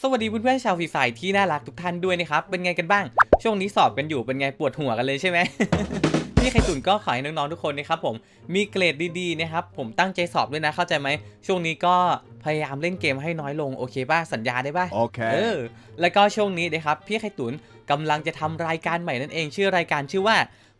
สวัสดีเพื่อนๆชาวฟรีไฟที่น่ารักทุกท่านด้วยนะครับ เป็นไงกันบ้าง ช่วงนี้สอบกันอยู่เป็นไงปวดหัวกันเลยใช่ไหม พี่ไข่ตุนก็ขอให้น้องๆทุกคนนะครับผมมีเกรดดีๆนะครับผมตั้งใจสอบด้วยนะเข้าใจไหม ช่วงนี้ก็พยายามเล่นเกมให้น้อยลงโอเคป่ะสัญญาได้ป่ะเอ Okay. อแล้วก็ช่วงนี้นะครับพี่ไข่ตุนกำลังจะทำรายการใหม่นั่นเอง ชื่อรายการชื่อว่า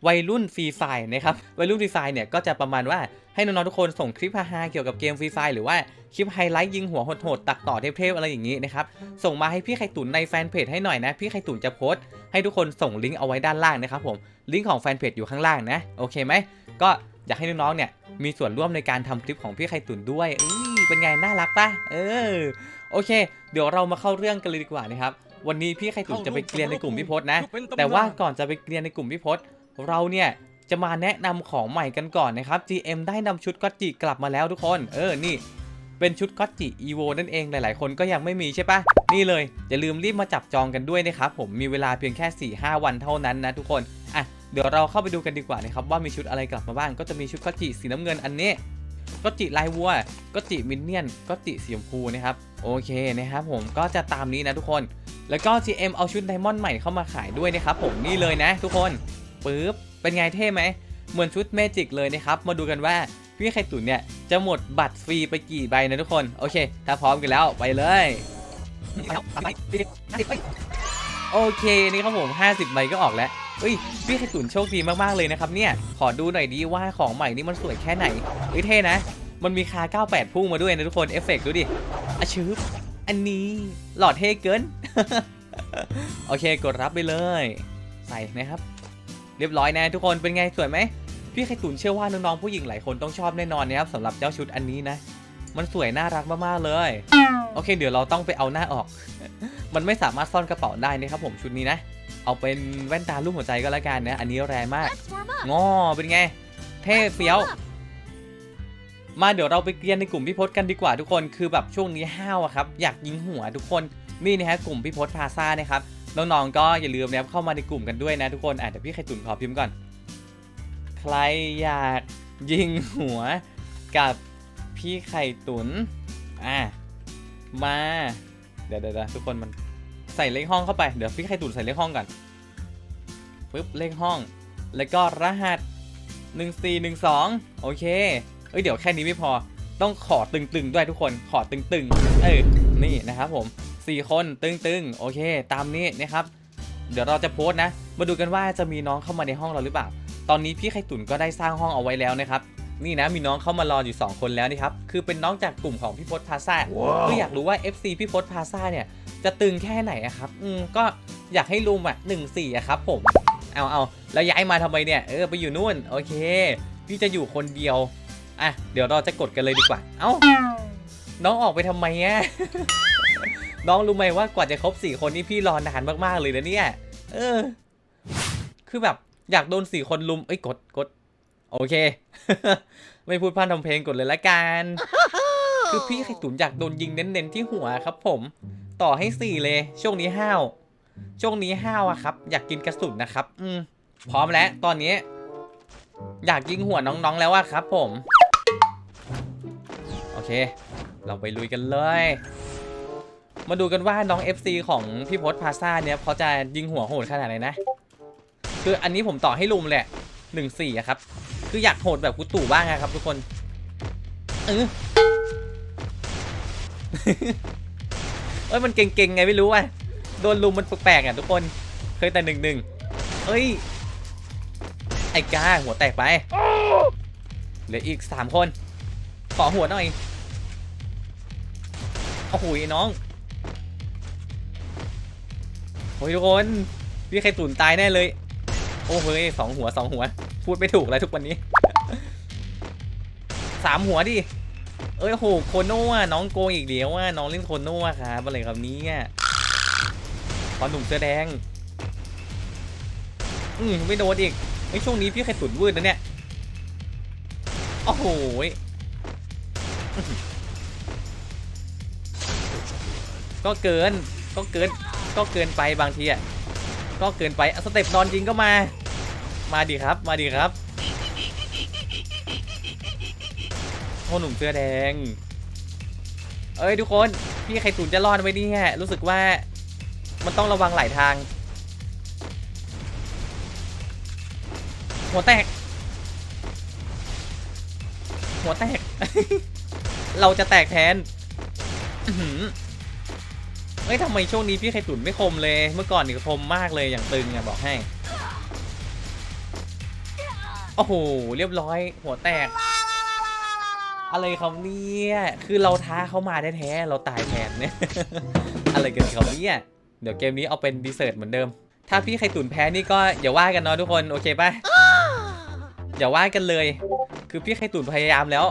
วัยรุ่นฟรีไฟนะครับวัยรุ่นฟรีไฟเนี่ยก็จะประมาณว่าให้น้องๆทุกคนส่งคลิปฮาๆเกี่ยวกับเกมฟรีไฟหรือว่าคลิปไฮไลท์ยิงหัวโหดๆตักต่อเทพๆอะไรอย่างนี้นะครับส่งมาให้พี่ไข่ตุนในแฟนเพจให้หน่อยนะ พี่ไข่ตุนจะโพสต์ให้ทุกคนส่งลิงก์เอาไว้ด้านล่างนะครับผมลิงก์ของแฟนเพจอยู่ข้างล่างนะโอเคไหมก็อยากให้น้องๆเนี่ยมีส่วนร่วมในการทำคลิปของพี่ไข่ตุนด้วยอุ้ยเป็นไงน่ารักปะเออโอเค เดี๋ยวเรามาเข้าเรื่องกันเลยดีกว่านะครับวันนี้พี่ไข่ตุ๋นจะไปเกลียนในกลุ่มพี่พศนะ แต่ว่าก่อนจะไปเกลียนในกลุ่มพี่พศ เราเนี่ยจะมาแนะนำของใหม่กันก่อนนะครับ GM ได้นำชุดก็จิกลับมาแล้วทุกคน เออ นี่ เป็นชุดก็จิ EVO นั่นเอง หลาย ๆ คนก็ยังไม่มีใช่ปะ นี่เลย อย่าลืมรีบมาจับจองกันด้วยนะครับ ผม มีเวลาเพียงแค่ 4-5 วันเท่านั้นนะทุกคน อะ เดี๋ยวเราเข้าไปดูกันดีกว่านะครับว่ามีชุดอะไรกลับมาบ้าง ก็จะมีชุดก็จิสีน้ำเงินอันนี้ก็จิลายวัว ก็จิมินเนี่ยน ก็จิสีชมพูนะครับ โอเคนะครับผม ก็จะตามนี้นะทุกคน แล้วก็ GM เอาชุดไดมอนด์ใหม่เข้ามาขายด้วยนะครับผม นี่เลยนะ ทุกคน ปึ๊บ เป็นไงเท่ไหม เหมือนชุดเมจิกเลยนะครับ มาดูกันว่าพี่ไข่ตุ๋นเนี่ยจะหมดบัตรฟรีไปกี่ใบนะทุกคน โอเค ถ้าพร้อมกันแล้วไปเลยโอเคนี่ครับผม 50 ใบก็ออกแล้วเฮ้ยพี่ไข่ตุ๋นโชคดีมากๆเลยนะครับเนี่ย ขอดูหน่อยดีว่าของใหม่นี่มันสวยแค่ไหนเฮ้ยเท่นะ มันมีคา 98 พุ่งมาด้วยนะทุกคน เอฟเฟกดูดิอะชืบอันนี้หลอดเท่เกิน โอเคกดรับไปเลย ใส่นะครับ เรียบร้อยนะทุกคนเป็นไงสวยไหมพี่ไข่ตุ๋นเชื่อว่าน้องๆผู้หญิงหลายคนต้องชอบแน่นอนนะครับสำหรับเจ้าชุดอันนี้นะ มันสวยน่ารักมากๆเลย โอเค เดี๋ยวเราต้องไปเอาหน้าออก มันไม่สามารถซ่อนกระเป๋าได้นะครับผมชุดนี้นะ เอาเป็นแว่นตาลูกหัวใจก็แล้วกันนะอันนี้แรงมากงอเป็นไง เท่เฟี้ยว มาเดี๋ยวเราไปเรียนในกลุ่มพี่พศกันดีกว่าทุกคนคือแบบช่วงนี้ห้าวอะครับอยากยิงหัวทุกคนนี่นะฮะกลุ่มพี่พศพาซ่านะครับ น้องๆก็อย่าลืมนะครับเข้ามาในกลุ่มกันด้วยนะทุกคนอะเดี๋ยวพี่ไข่ตุนขอพิมพ์ก่อน ใครอยากยิงหัวกับพี่ไข่ตุนอะมาเดี๋ยวเดี๋ยวเดี๋ยวทุกคนมันใส่เลขห้องเข้าไปเดี๋ยวพี่ไข่ตุนใส่เลขห้องก่อนปึ๊บเลขห้อง แล้วก็รหัส1412โอเคเอ้ยเดี๋ยวแค่นี้ไม่พอต้องขอตึงๆด้วยทุกคนขอตึงๆเออนี่นะครับผม 4 คนตึงๆ โอเค ตามนี้นะครับ เดี๋ยวเราจะโพสต์นะ มาดูกันว่าจะมีน้องเข้ามาในห้องเราหรือเปล่า ตอนนี้พี่ไข่ตุ๋นก็ได้สร้างห้องเอาไว้แล้วนะครับ นี่นะมีน้องเข้ามารออยู่ 2 คนแล้วนี่ครับ คือเป็นน้องจากกลุ่มของพี่พศพาซ่าว้าวก็อยากรู้ว่า FC พี่พศพาซ่าเนี่ยจะตึงแค่ไหนอะครับ อืมก็อยากให้ลุมอะหนึ่งสี่อะครับ ผม เอาเอาแล้วย้ายมาทำไมเนี่ย เออไปอยู่นู่น โอเค พี่จะอยู่คนเดียว อะ เดี๋ยวเราจะกดกันเลยดีกว่า เอ้า น้องออกไปทำไมอะ น้องรู้ไหมว่ากว่าจะครบสี่คนนี่พี่รอนานมากๆเลยนะเนี่ย เออ คือแบบอยากโดนสี่คนลุม เอ้ยกดกด โอเค ไม่พูดพร่ำทำเพลงกดเลยละกัน คือพี่ไข่ตุ๋นอยากโดนยิงเน้นๆที่หัวครับ ผม ต่อให้สี่เลย ช่วงนี้ห้าว ช่วงนี้ห้าวอะครับ อยากกินกระสุนนะครับ อืม พร้อมแล้ว ตอนนี้ อยากยิงหัวน้องๆแล้วอะครับ ผม โอเค เราไปลุยกันเลย มาดูกันว่าน้อง FC ของพี่พศพาซ่าเนี่ยเขาจะยิงหัวโหดขนาดไหนนะ คืออันนี้ผมต่อให้ลุมแหละหนึ่งสี่ะครับ คืออยากโหดแบบกุตู่บ้างอะครับ ทุกคนเออเอ้ยมันเก่งๆไงไม่รู้อะโดนลุมมันแปลกๆอะทุกคนเคยแต่หนึ่งหนึ่งเอ้ยไอ้กาหัวแตกไปเหลืออีกสามคนขอหัวหน่อยโอ้โหน้อง โอ้ยทุกคนพี่ใครตุ่นตายแน่เลย โอ้เฮ้ยสองหัวสองหัว พูดไม่ถูกแล้วทุกวันนี้สามหัวดิเอ้ยโหโคโน่ะน้องโกงอีกเดียวว่าน้องเล่นโคโน่ะครับอะไรครับนี้พอหนุ่มเสื้อแดง อืมไม่โดนอีกไอ้ช่วงนี้พี่ไข่ตุ๋นวืดนะเนี่ยโอ้โหยก็เกินก็เกิน ก็เกินไปบางทีอะก็เกินไปอะสเต็ปนอนจริงก็มา มาดิครับ มาดิครับโอ้หนุ่มเสื้อแดง เอ้ยทุกคนพี่ไข่ตุ๋นจะรอดไหมเนี่ยรู้สึกว่ามันต้องระวังหลายทาง หัวแตก หัวแตก เราจะแตกแทน อื้อหือเฮ้ยทำไมช่วงนี้พี่ไข่ตุ๋นไม่คมเลย เมื่อก่อนนี่คมมากเลยอย่างตึงอะบอกให้ โอ้โห เรียบร้อย หัวแตก อะไรครับเนี่ย คือเราท้าเขามาแท้ๆ เราตายแทนเนี่ย อะไรกันครับเนี่ย เดี๋ยวเกมนี้เอาเป็นดีเซอร์ตเหมือนเดิม ถ้าพี่ไข่ตุ๋นแพ้นี่ก็อย่าว่ากันเนาะทุกคน โอเคปะอย่าว่ากันเลย คือพี่ไข่ตุ๋นพยายามแล้ว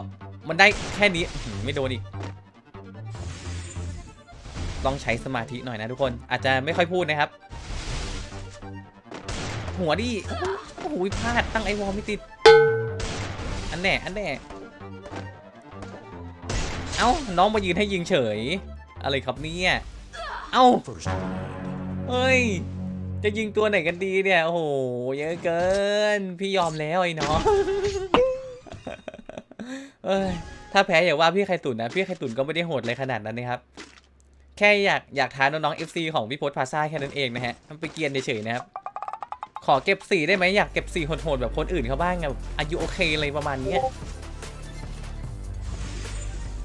มันได้แค่นี้ ไม่โดนอีก ต้องใช้สมาธิหน่อยนะทุกคน อาจจะไม่ค่อยพูดนะครับ หัวดิโอ้โหพลาดตั้งไอวอลไม่ติด อันแน่ อันแน่ เอ้า น้องมายืนให้ยิงเฉย อะไรครับเนี่ยเอ้า เฮ้ย จะยิงตัวไหนกันดีเนี่ย โอ้โห เยอะเกิน พี่ยอมแล้วไอ้น้องเอ้ยถ้าแพ้อย่าว่าพี่ไข่ตุ๋นนะ พี่ไข่ตุ๋นก็ไม่ได้โหดเลยขนาดนั้นนะครับ แค่อยากอยากท้าน้องๆ FC ของพี่พศพาซ่าแค่นั้นเองนะฮะมันไปเกียนเฉยๆนะครับ ขอเก็บสีได้ไหมอยากเก็บสีโหดๆแบบคนอื่นเขาบ้างอะแบบอายุโอเคอะไรประมาณนี้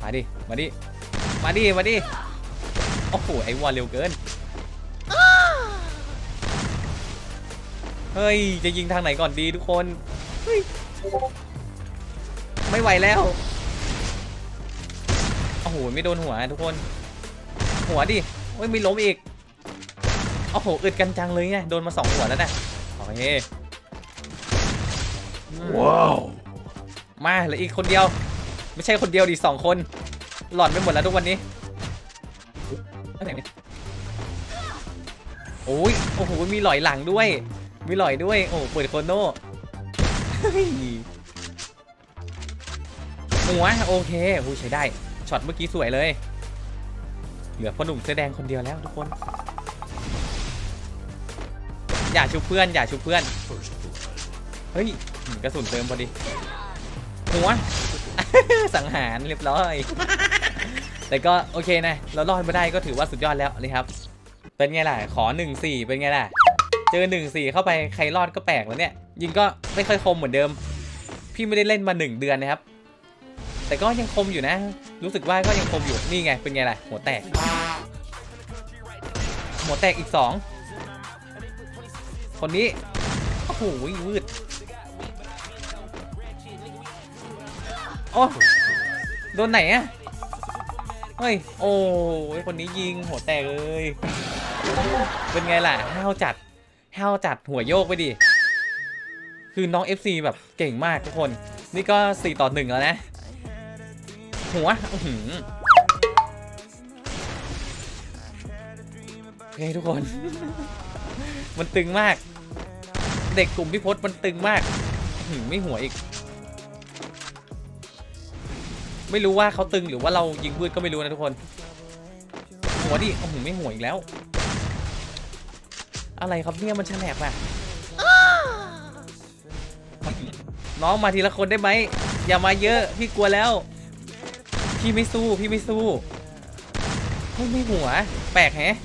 มาดิ มาดิ มาดิ มาดิ โอ้โห ไอ้วอลเร็วเกิน เฮ้ย จะยิงทางไหนก่อนดีทุกคน ไม่ไหวแล้ว โอ้โห ไม่โดนหัวทุกคน หัวดิโอ้ยไม่ล้มอีกโอ้โหอึดกันจังเลยไงโดนมาสองหัวแล้วนะโอเคอืม Wow. มาเหลืออีกคนเดียว ไม่ใช่คนเดียวดิสองคน หลอนไปหมดแล้วทุกวันนี้อันไหนเนี่ยโอ้ยโอ้โหมีหลอยหลังด้วย มีหลอยด้วยโอ้โหเปิดโคโน่เฮ้ยหัวโอเคโอ้ยใช้ได้ช็อตเมื่อกี้สวยเลย เหลือพ่อหนุ่มเสื้อแดงคนเดียวแล้วทุกคน อย่าชุบเพื่อน อย่าชุบเพื่อน เฮ้ยกระสุนเติมพอดี หัว สังหารเรียบร้อย แต่ก็โอเคนะ เรารอดมาได้ก็ถือว่าสุดยอดแล้วนี่ครับ เป็นไงล่ะ ขอ 1 4 เป็นไงล่ะ เจอ 1 4 เข้าไปใครรอดก็แปลกแล้วเนี่ย ยิงก็ไม่ค่อยคมเหมือนเดิม พี่ไม่ได้เล่นมา 1 เดือนนะครับ แต่ก็ยังคมอยู่นะ รู้สึกว่าก็ยังคมอยู่ นี่ไง เป็นไงล่ะ หัวแตก หัวแตกอีก 2 คนนี้ โอ้โหวืดโอ้โดนไหนอะเฮ้ย โอ้ยคนนี้ยิงหัวแตกเลย เป็นไงล่ะห้าวจัดห้าวจัดหัวโยกไปดิ คือน้อง FC แบบเก่งมากทุกคน นี่ก็ 4 ต่อ 1 แล้วนะ หัวอื้อหือโอเคทุกคน มันตึงมาก เด็กกลุ่มพี่พศมันตึงมากหือไม่หัวอีก ไม่รู้ว่าเขาตึงหรือว่าเรายิงพืชก็ไม่รู้นะทุกคน หัวดิโอ้โหไม่หัวอีกแล้ว อะไรครับเนี่ยมันแฉลบอะน้องมาทีละคนได้ไหมอย่ามาเยอะพี่กลัวแล้ว พี่ไม่สู้พี่ไม่สู้เฮ้ยไม่หัว แปลกแฮะ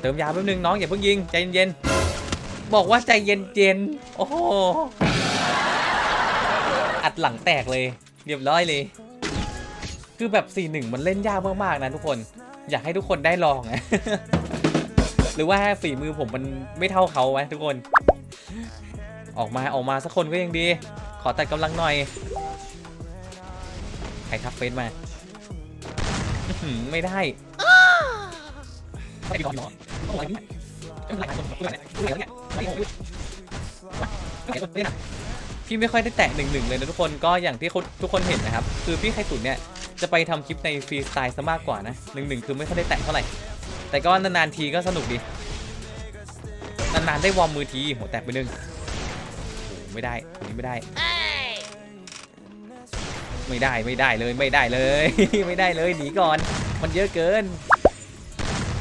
เติมยาแป๊บนึงน้องอย่าเพิ่งยิงใจเย็นๆบอกว่าใจเย็นๆโอ้โหอัดหลังแตกเลยเรียบร้อยเลย คือแบบ 4-1 มันเล่นยากมากๆนะทุกคน อยากให้ทุกคนได้ลองนะหรือว่าฝีมือผมมันไม่เท่าเขาไหมทุกคน ออกมาออกมาสักคนก็ยังดี ขอตัดกำลังหน่อย ใครทักเฟซมา อื้อหือไม่ได้พี่ไม่ค่อยได้แตะหนึ่งหนึ่งเลยนะทุกคนก็อย่างที่ทุกคนเห็นนะครับ คือพี่ไข่ตุ๋นเนี่ยจะไปทำคลิปในฟรีสไตล์ซะมากกว่านะหนึ่งหนึ่งคือไม่ค่อยได้แตะเท่าไหร่ แต่ก็นานๆทีก็สนุกดี นานๆได้วอร์มมือทีหัวแตกไปหนึ่งโอ้โหไม่ได้อันนี้ไม่ได้ ไม่ได้ไม่ได้เลยไม่ได้เลย ไม่ได้เลยหนีก่อน มันเยอะเกิน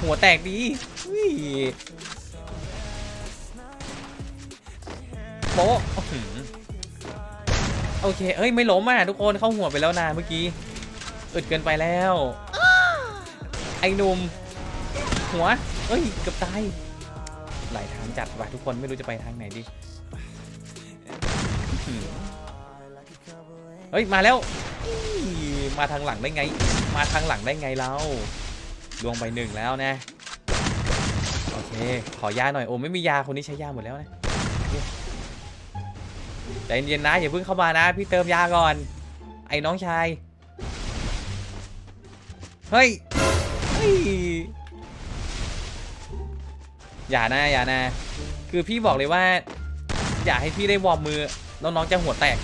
หัวแตกดีอุ้ยโป๊ะอื้อหือโอเค เอ้ยไม่ล้มอะทุกคนเข้าหัวไปแล้วนะเมื่อกี้อึดเกินไปแล้ว ไอ้หนุ่มหัวเอ้ยเกือบตายหลายทางจัดว่ะทุกคนไม่รู้จะไปทางไหนดี เฮ้ย มาแล้ว มาทางหลังได้ไง มาทางหลังได้ไงเราดวงไปหนึ่งแล้วนะ โอเค ขอยาหน่อย โอ้ไม่มียาคนนี้ใช้ยาหมดแล้วนะใจเย็นนะอย่าเพิ่งเข้ามานะ พี่เติมยาก่อน ไอ้น้องชาย เฮ้ย เฮ้ย อย่านะอย่านะ คือพี่บอกเลยว่า อย่าให้พี่ได้วอร์มมือ น้องๆจะหัวแตก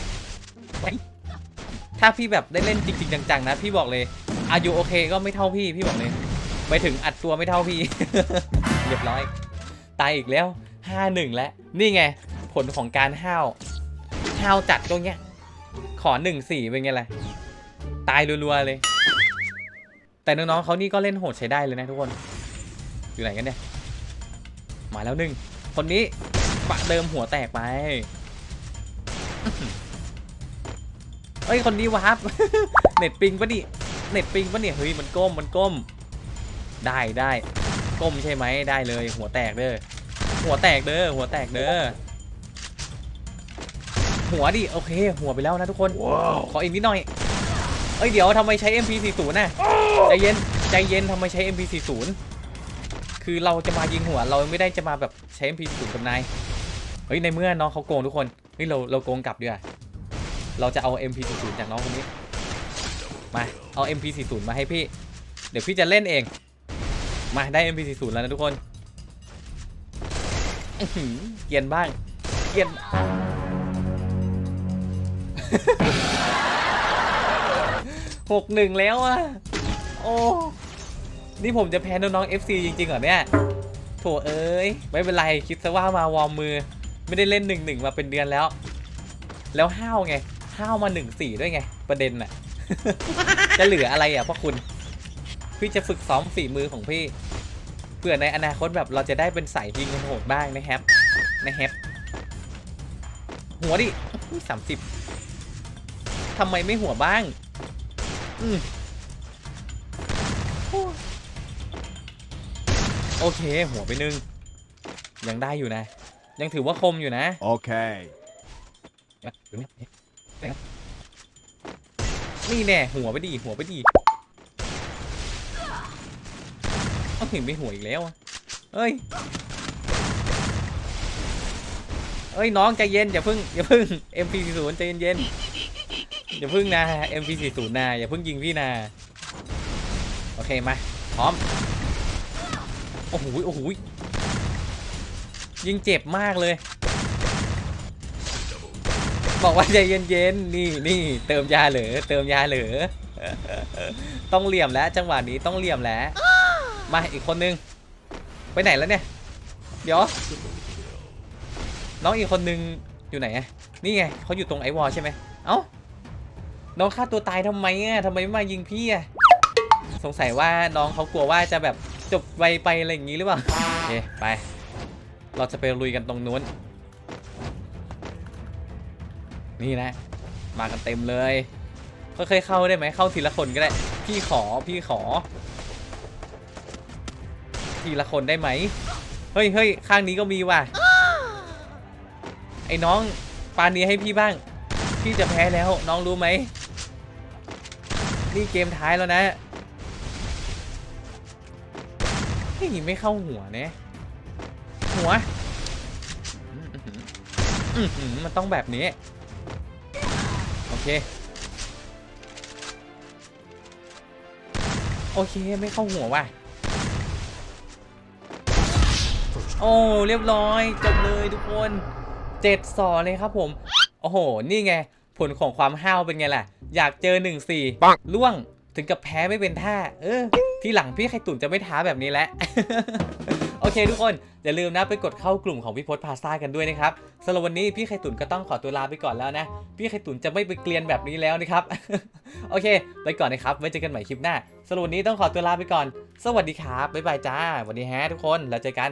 ถ้าพี่แบบได้เล่นจริงๆจังๆนะพี่บอกเลย อายุโอเคก็ไม่เท่าพี่พี่บอกเลยไปถึงอัดตัวไม่เท่าพี่ เรียบร้อย ตายอีกแล้วห้าหนึ่งแล้ว นี่ไง ผลของการห้าวห้าวจัดตรงเนี้ย ขอหนึ่งสี่เป็นไงล่ะตายรัวๆเลย แต่น้องๆเขานี่ก็เล่นโหดใช้ได้เลยนะทุกคน อยู่ไหนกันเนี่ย มาแล้วหนึ่งคนนี้ปะเดิมหัวแตกไป เอ้ยคนนี้วาร์ปเน็ตปิงปะดิเน็ตปิงปะเนี่ยเฮ้ยมันก้มมันก้ม ได้ได้ก้มใช่ไหมได้เลย หัวแตกเด้อหัวแตกเด้อหัวแตกเด้อหัวดิโอเค หัวไปแล้วนะทุกคน ขออีกนิดหน่อยเอ้ยเดี๋ยวทำไมใช้ MP40 น่ะใจเย็นใจเย็นทำไมใช้ MP40 คือเราจะมายิงหัวเราไม่ได้จะมาแบบใช้ MP40 กับนายเฮ้ยในเมื่อน้องเขาโกงทุกคนเฮ้ยเราเราโกงกลับดีกว่า เราจะเอา MP40 จากน้องคนนี้ มาเอา MP40 มาให้พี่ เดี๋ยวพี่จะเล่นเอง มาได้ MP40 แล้วนะทุกคนเกียนบ้าง เกียนหกหนึ่งแล้วอะโอ้ นี่ผมจะแพ้น้องๆ FC จริงๆเหรอเนี่ยโถเอ้ย ไม่เป็นไรคิดซะว่ามาวอร์มมือ ไม่ได้เล่นหนึ่งหนึ่งมาเป็นเดือนแล้ว แล้วห้าวไง ห้าวมาหนึ่งสี่ด้วยไง ประเด็นน่ะ จะเหลืออะไรอะพ่อคุณ พี่จะฝึกซ้อมฝีมือของพี่ เพื่อในอนาคตแบบเราจะได้เป็นสายยิงโหดบ้างนะครับนะครับหัวดิสามสิบทำไมไม่หัวบ้าง อืมโอ้โอเค หัวไปหนึ่งยังได้อยู่นะ ยังถือว่าคมอยู่นะ Okay. นี่แน่หัวไปดีหัวไปดีเอาถึงไม่หัวอีกแล้วอะเอ้ยเอ้ยน้องใจเย็นอย่าพิ่งอย่าพิ่ง MP40 ใจเย็นๆอย่าพิ่งนะ MP40 นะอย่าพิ่งยิงพี่นะโอเคมาพร้อมโอ้โหโอ้โหยิงเจ็บมากเลย บอกว่าใจเย็นๆ นี่นี่เติมยาเหลือเติมยาเหลือต้องเหลี่ยมแล้ว จังหวะนี้ต้องเหลี่ยมแล้ว มาอีกคนนึง ไปไหนแล้วเนี่ย เดี๋ยว น้องอีกคนนึงอยู่ไหนอะนี่ไงเขาอยู่ตรงไอวอลใช่ไหมเอ้า น้องฆ่าตัวตายทำไมอะทำไมไม่มายิงพี่อะสงสัยว่าน้องเขากลัวว่าจะแบบจบไวไปอะไรอย่างงี้หรือเปล่าโอเคไป เราจะไปลุยกันตรงนู้น นี่นะ มากันเต็มเลยค่อยเข้าได้ไหมเข้าทีละคนก็ได้ พี่ขอพี่ขอ ทีละคนได้ไหมเฮ้ยเฮ้ยข้างนี้ก็มีว่ะไอ้น้องปานนี้ให้พี่บ้าง พี่จะแพ้แล้วน้องรู้ไหมนี่เกมท้ายแล้วนะเฮ้ยไม่เข้าหัวเนี่ยหัวมันต้องแบบนี้ เค โอเค ไม่เข้าหัวว่ะ โอ้ เรียบร้อย จบเลยทุกคนเจ็ดสอเลยครับผม โอ้โห นี่ไง ผลของความห้าวเป็นไงล่ะ อยากเจอ1นสี่ล่วงถึงกับแพ้ไม่เป็นท่า เออ ที่หลังพี่ไข่ตุ๋นจะไม่ท้าแบบนี้แล้ว โอเคทุกคนอย่าลืมนะไปกดเข้ากลุ่มของพี่พศพาซ่ากันด้วยนะครับสำหรับวันนี้พี่ไข่ตุ๋นก็ต้องขอตัวลาไปก่อนแล้วนะ พี่ไข่ตุ๋นจะไม่ไปเกลียนแบบนี้แล้วนะครับ โอเค ไปก่อนนะครับไว้เจอกันใหม่คลิปหน้าสำหรับวันนี้ต้องขอตัวลาไปก่อน สวัสดีครับบ๊ายบายจ้าสวัสดีฮะทุกคนแล้วเจอกัน